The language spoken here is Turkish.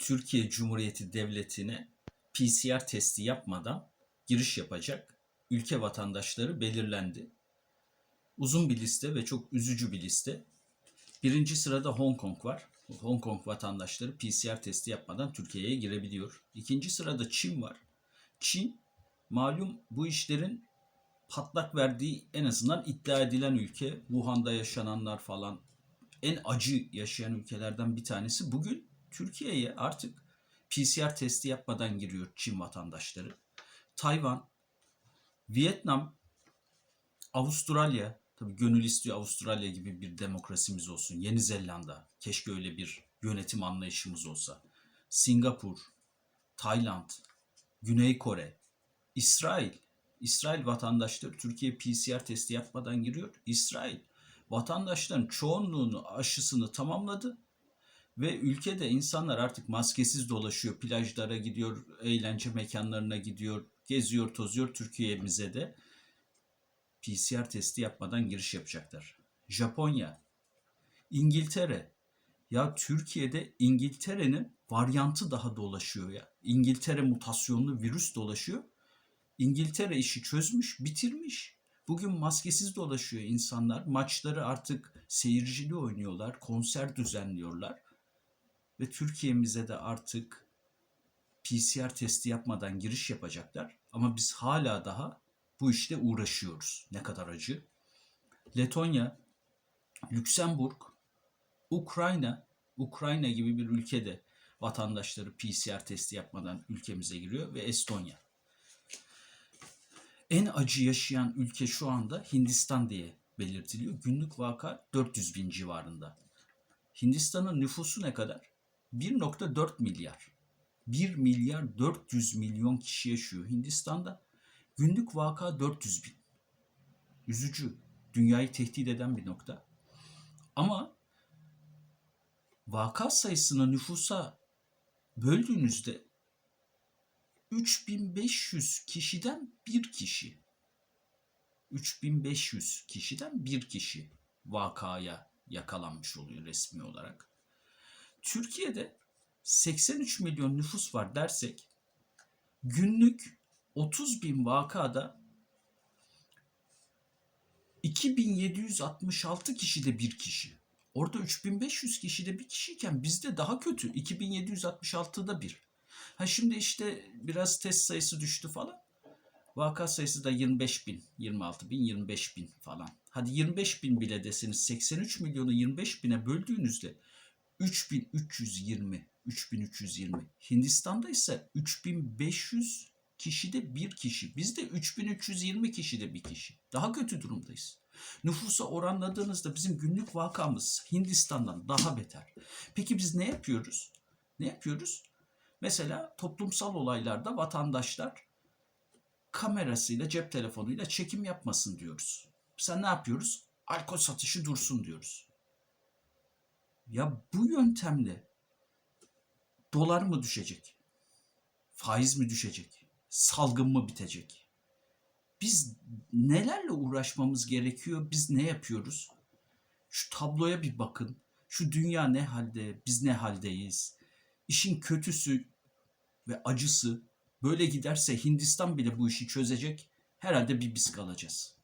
Türkiye Cumhuriyeti Devleti'ne PCR testi yapmadan giriş yapacak ülke vatandaşları belirlendi. Uzun bir liste ve çok üzücü bir liste. Birinci sırada Hong Kong var. Hong Kong vatandaşları PCR testi yapmadan Türkiye'ye girebiliyor. İkinci sırada Çin var. Çin malum bu işlerin patlak verdiği en azından iddia edilen ülke. Wuhan'da yaşananlar falan en acı yaşayan ülkelerden bir tanesi. Bugün Türkiye'ye artık PCR testi yapmadan giriyor Çin vatandaşları. Tayvan, Vietnam, Avustralya, tabii gönül istiyor Avustralya gibi bir demokrasimiz olsun. Yeni Zelanda, keşke öyle bir yönetim anlayışımız olsa. Singapur, Tayland, Güney Kore, İsrail, İsrail vatandaşları Türkiye PCR testi yapmadan giriyor. İsrail vatandaşların çoğunluğunu aşısını tamamladı ve ülkede insanlar artık maskesiz dolaşıyor, plajlara gidiyor, eğlence mekanlarına gidiyor, geziyor, tozuyor Türkiye'mize de PCR testi yapmadan giriş yapacaklar. Japonya, İngiltere. Ya Türkiye'de İngiltere'nin varyantı daha dolaşıyor ya. İngiltere mutasyonlu virüs dolaşıyor. İngiltere işi çözmüş, bitirmiş. Bugün maskesiz dolaşıyor insanlar. Maçları artık seyircili oynuyorlar, konser düzenliyorlar. Ve Türkiye'mize de artık PCR testi yapmadan giriş yapacaklar. Ama biz hala daha bu işte uğraşıyoruz. Ne kadar acı. Letonya, Lüksemburg, Ukrayna, Ukrayna gibi bir ülkede vatandaşları PCR testi yapmadan ülkemize giriyor ve Estonya. En acı yaşayan ülke şu anda Hindistan diye belirtiliyor. Günlük vaka 400 bin civarında. Hindistan'ın nüfusu ne kadar? 1.4 milyar. 1 milyar 400 milyon kişi yaşıyor Hindistan'da. Günlük vaka 400 bin. Üzücü. Dünyayı tehdit eden bir nokta. Ama vaka sayısını nüfusa böldüğünüzde 3500 kişiden bir kişi. 3500 kişiden bir kişi vakaya yakalanmış oluyor resmi olarak. Türkiye'de 83 milyon nüfus var dersek günlük 30 bin vakada 2766 kişide bir kişi. Orada 3500 kişide bir kişiyken bizde daha kötü. 2766'da bir. Ha şimdi işte biraz test sayısı düştü falan. Vaka sayısı da 25 bin, 26 bin, 25 bin falan. Hadi 25 bin bile deseniz 83 milyonu 25 bine böldüğünüzde 3320, 3320. Hindistan'da ise 3500 kişide bir kişi. Bizde 3320 kişide bir kişi. Daha kötü durumdayız. Nüfusa oranladığınızda bizim günlük vakamız Hindistan'dan daha beter. Peki biz ne yapıyoruz? Ne yapıyoruz? Mesela toplumsal olaylarda vatandaşlar kamerasıyla, cep telefonuyla çekim yapmasın diyoruz. Mesela ne yapıyoruz? Alkol satışı dursun diyoruz. Ya bu yöntemle dolar mı düşecek? Faiz mi düşecek? Salgın mı bitecek? Biz nelerle uğraşmamız gerekiyor? Biz ne yapıyoruz? Şu tabloya bir bakın. Şu dünya ne halde? Biz ne haldeyiz? İşin kötüsü ve acısı böyle giderse Hindistan bile bu işi çözecek. Herhalde bir biz kalacağız.